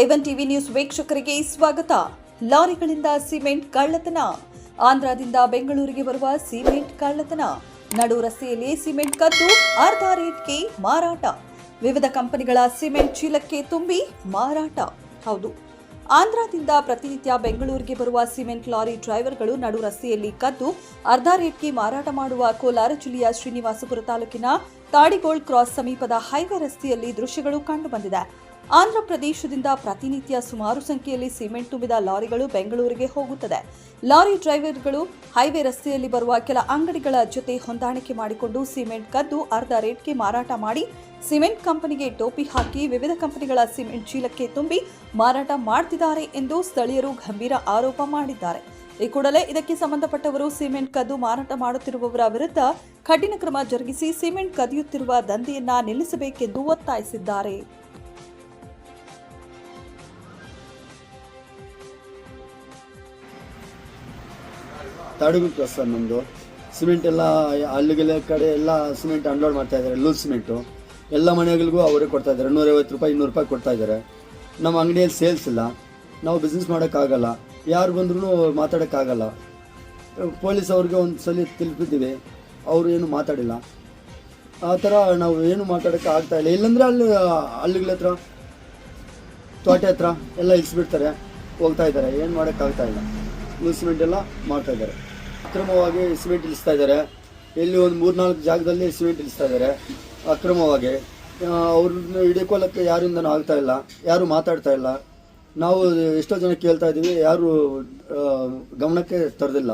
A one TV news ವೀಕ್ಷಕರಿಗೆ ಸ್ವಾಗತ. ಲಾರಿಗಳಿಂದ cement ಕಳ್ಳತನ. ಆಂಧ್ರದಿಂದ ಬೆಂಗಳೂರಿಗೆ ಬರುವ ಸಿಮೆಂಟ್ ಕಳ್ಳತನ. ನಡು ರಸ್ತೆಯಲ್ಲಿ ಸಿಮೆಂಟ್ ಕದ್ದು, ಅರ್ಧ ರೇಟ್ಗೆ ಮಾರಾಟ. ವಿವಿಧ ಕಂಪನಿಗಳ ಸಿಮೆಂಟ್ ಚೀಲಕ್ಕೆ ತುಂಬಿ ಮಾರಾಟ. ಹೌದು. ಆಂಧ್ರದಿಂದ ಪ್ರತಿನಿತ್ಯ ಬೆಂಗಳೂರಿಗೆ ಬರುವ ಸಿಮೆಂಟ್ ಲಾರಿ ಡ್ರೈವರ್ಗಳು ನಡು ರಸ್ತೆಯಲ್ಲಿ ಕದ್ದು, ಅರ್ಧ ರೇಟ್ಗೆ ಮಾರಾಟ ಮಾಡುವ ಕೋಲಾರ ಜಿಲ್ಲೆಯ ಶ್ರೀನಿವಾಸಪುರ ತಾಲೂಕಿನ ತಾಡಿಗೋಳ್ ಕ್ರಾಸ್ ಸಮೀಪದ ಹೈವೇ ರಸ್ತೆಯಲ್ಲಿ ದೃಶ್ಯಗಳು ಕಂಡುಬಂದಿದೆ ಆಂಧ್ರ ಪ್ರದೇಶದಿಂದ ಪ್ರತಿನಿತ್ಯ ಸುಮಾರು ಸಂಖ್ಯೆಯಲ್ಲಿ ಸಿಮೆಂಟ್ ತುಂಬಿದ ಲಾರಿಗಳು ಬೆಂಗಳೂರಿಗೆ ಹೋಗುತ್ತದೆ. ಲಾರಿ ಡ್ರೈವರ್ಗಳು ಹೈವೇ ರಸ್ತೆಯಲ್ಲಿ ಬರುವ ಕೆಲ ಅಂಗಡಿಗಳ ಜೊತೆ ಹೊಂದಾಣಿಕೆ ಮಾಡಿಕೊಂಡು ಸಿಮೆಂಟ್ ಕದ್ದು ಅರ್ಧ ರೇಟ್ಗೆ ಮಾರಾಟ ಮಾಡಿ, ಸಿಮೆಂಟ್ ಕಂಪನಿಗೆ ಟೋಪಿ ಹಾಕಿ ವಿವಿಧ ಕಂಪನಿಗಳ ಸಿಮೆಂಟ್ ಚೀಲಕ್ಕೆ ತುಂಬಿ ಮಾರಾಟ ಮಾಡ್ತಿದ್ದಾರೆ ಎಂದು ಸ್ಥಳೀಯರು ಗಂಭೀರ ಆರೋಪ ಮಾಡಿದ್ದಾರೆ. ಈ ಕೂಡಲೇ ಇದಕ್ಕೆ ಸಂಬಂಧಪಟ್ಟವರು ಸಿಮೆಂಟ್ ಕದ್ದು ಮಾರಾಟ ಮಾಡುತ್ತಿರುವವರ ವಿರುದ್ಧ ಕಠಿಣ ಕ್ರಮ ಜರುಗಿಸಿ ಸಿಮೆಂಟ್ ಕದಿಯುತ್ತಿರುವ ದಂಧೆಯನ್ನ ನಿಲ್ಲಿಸಬೇಕೆಂದು ಒತ್ತಾಯಿಸಿದ್ದಾರೆ. ತಾಡುಗು ಕ್ರಾಸ್ ಸರ್ ನಮ್ಮದು ಸಿಮೆಂಟ್ ಎಲ್ಲ ಅಲ್ಲಿಗೆಲ್ಲ ಕಡೆ ಎಲ್ಲ ಸಿಮೆಂಟ್ ಅನ್ಲೋಡ್ ಮಾಡ್ತಾ ಇದ್ದಾರೆ ಲೂಸ್ ಸಿಮೆಂಟು. ಎಲ್ಲ ಮನೆಗಳಿಗೂ ಅವರೇ ಕೊಡ್ತಾ ಇದ್ದಾರೆ ನೂರೈವತ್ತು ರೂಪಾಯಿ, ಇನ್ನೂರು ರೂಪಾಯಿ ಕೊಡ್ತಾ ಇದ್ದಾರೆ ನಮ್ಮ ಅಂಗಡಿಯಲ್ಲಿ ಸೇಲ್ಸ್ ಇಲ್ಲ. ನಾವು ಬಿಸ್ನೆಸ್ ಮಾಡೋಕ್ಕಾಗಲ್ಲ. ಯಾರು ಬಂದ್ರೂ ಮಾತಾಡೋಕ್ಕಾಗಲ್ಲ. ಪೊಲೀಸ್ ಅವ್ರಿಗೆ ಒಂದು ಸಲ ತಲುಪಿದ್ದೀವಿ ಅವರು ಏನು ಮಾತಾಡಿಲ್ಲ. ಆ ಥರ ನಾವು ಏನು ಮಾತಾಡೋಕ್ಕೆ ಆಗ್ತಾ ಇಲ್ಲ. ಇಲ್ಲಂದ್ರೆ ಅಲ್ಲಿ, ಹಳ್ಳಿಗಳ ಹತ್ರ ತೋಟೆ ಹತ್ರ ಎಲ್ಲ ಇಳಿಸ್ಬಿಡ್ತಾರೆ, ಹೋಗ್ತಾ ಇದ್ದಾರೆ. ಏನು ಮಾಡೋಕ್ಕಾಗ್ತಾ ಇಲ್ಲ. ಸಿಮೆಂಟ್ ಎಲ್ಲ ಮಾಡ್ತಾ ಇದ್ದಾರೆ. ಅಕ್ರಮವಾಗಿ ಸಿಮೆಂಟ್ ಇಳಿಸ್ತಾ ಇದ್ದಾರೆ. ಇಲ್ಲಿ ಒಂದು ಮೂರ್ನಾಲ್ಕು ಜಾಗದಲ್ಲಿ ಸಿಮೆಂಟ್ ಇಳಿಸ್ತಾ ಇದ್ದಾರೆ. ಅಕ್ರಮವಾಗಿ. ಅವ್ರನ್ನ ಹಿಡಿಕೊಳ್ಳೋಕ್ಕೆ ಯಾರಿಂದನೂ ಆಗ್ತಾ ಇಲ್ಲ, ಯಾರು ಮಾತಾಡ್ತಾ ಇಲ್ಲ. ನಾವು ಎಷ್ಟೋ ಜನ ಕೇಳ್ತಾ ಇದ್ದೀವಿ, ಯಾರು ಗಮನಕ್ಕೆ ತರದಿಲ್ಲ.